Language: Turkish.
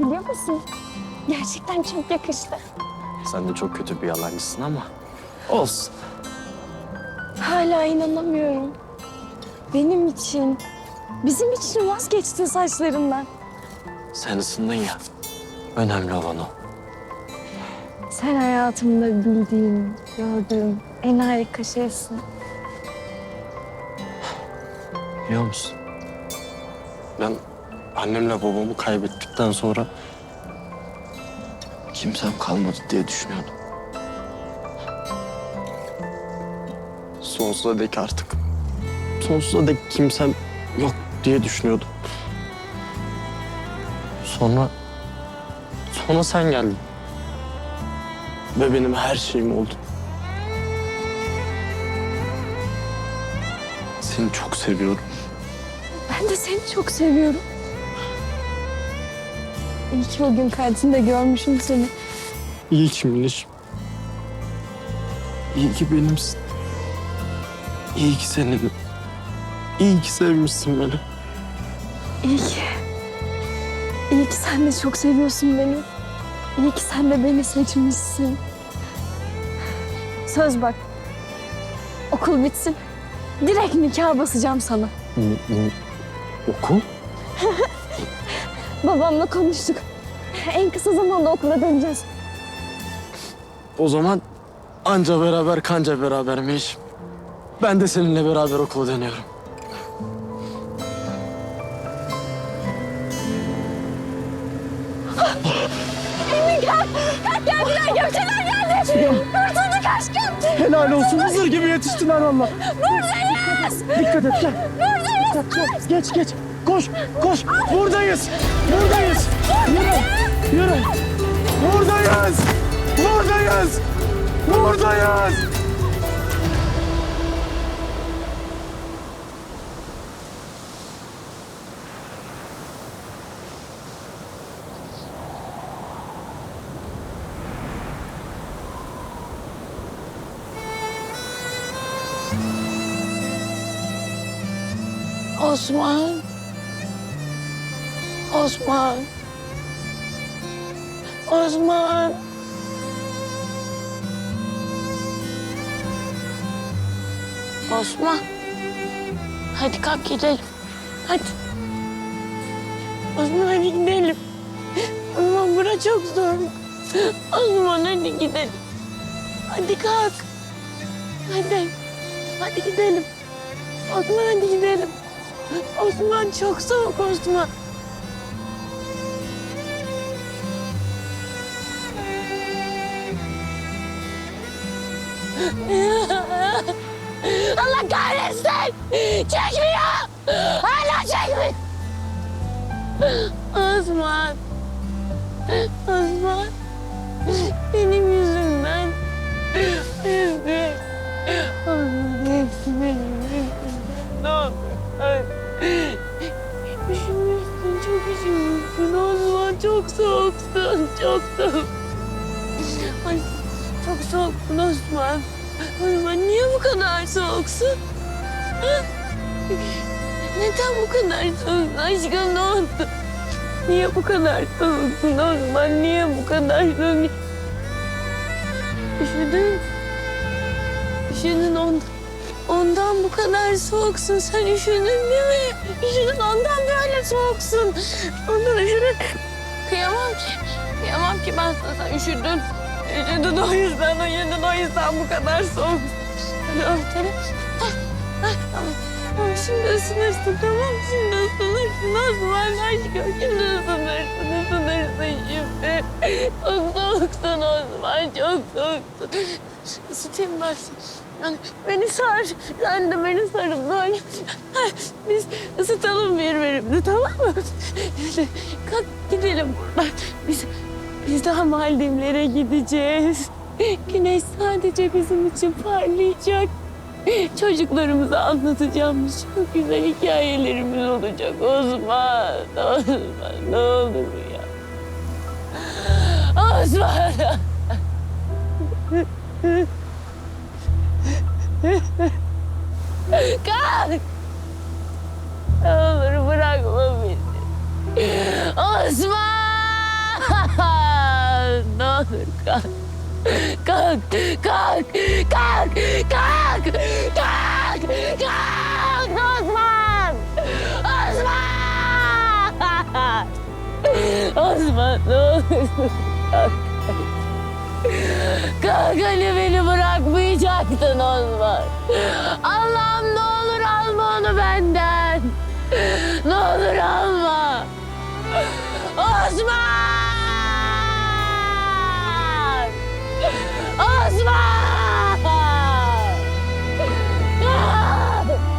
Biliyor musun? Gerçekten çok yakıştı. Sen de çok kötü bir yalancısın ama olsun. Hala inanamıyorum. Benim için, bizim için vazgeçtin saçlarından. Sen ısındın ya. Önemli olan o. Sen hayatımda bildiğim, gördüğüm en harika şeysin. Biliyor musun? Ben annemle babamı kaybettikten sonra kimsem kalmadı diye düşünüyordum. Sonsuza dek artık. Sonsuza dek kimsem yok diye düşünüyordum. Sonra... Sonra sen geldin. Ve benim her şeyim oldun. Seni çok seviyorum. Ben de seni çok seviyorum. İyi ki o gün karşısında görmüşüm seni. İyi ki Miniş. İyi ki benimsin. İyi ki senin. İyi ki sevmişsin beni. İyi ki. İyi ki sen de çok seviyorsun beni. İyi ki sen de beni seçmişsin. Söz bak. Okul bitsin. Direkt nikah basacağım sana. Okul? Babamla konuştuk. En kısa zamanda okula döneceğiz. O zaman anca beraber kanca beraber Miniş. Ben de seninle beraber okula dönüyorum. Geldiler, gökçeler geldi. Kurtulduk aşkım. Helal olsun. Hızır gibi yetiştiler valla. Buradayız. Dikkat et gel. Buradayız. Dikkat, Geç geç. Koş koş. Buradayız. Buradayız. Yürü. Yürü. Buradayız. Buradayız. Buradayız. Osman. Osman. Osman. Osman. Hadi kalk gidelim. Hadi. Osman hadi gidelim. Osman bura çok zor. Osman hadi gidelim. Hadi kalk. Hadi. Hadi gidelim. Osman hadi gidelim. Osman çok soğuk Osman. Allah kahretsin! Çekmiyor! Hala çekmiyor! Osman! Osman! Benim yüzümden. Hepsi. Osman hepsi benim yüzümden. Ne? Ay. Üşümüşsün, çok üşümüşsün Osman. Çok soğuksun, çok soğuk. Ay, çok soğuksun Osman. Osman niye bu kadar soğuksun? Neden bu kadar soğuksun aşkım ne oldu? Niye bu kadar soğuksun Osman? Niye bu kadar soğuk? Üşüdün. Üşüdün ondan. Ondan bu kadar soğuksun. Sen üşüdün değil mi? Üşüdün ondan böyle soğuksun. Ondan üşüdün. Kıyamam ki. Kıyamam ki ben sana. Sen üşüdün. Üşüdün o yüzden, yüzden, o yüzden bu kadar soğuk. Hadi örtelim. Tamam. Şimdi ısınırsın tamam Şimdi ısınırsın Osman aşkım. Şimdi ısınırsın, ısınırsın şimdi. Çok soğuksun Osman, çok soğuksun. Isıtayım ben. Yani beni sar, sen de beni sarın böyle. Biz ısıtalım birbirimizi tamam mı? Kalk gidelim buradan. Biz, daha Maldivlere gideceğiz. Güneş sadece bizim için parlayacak. Çocuklarımıza anlatacağımız çok güzel hikayelerimiz olacak Osman. Osman ne olur ya. Osman. Kalk. Ne olur bırakma beni. Osman! Olur kalk. Kalk, kalk, kalk, kalk, kalk, kalk Osman! Osman! Osman ne olursun kalk. Kalk hani beni bırakmayacaktın Osman. Allah'ım ne olur alma onu benden. Ne olur alma. Love.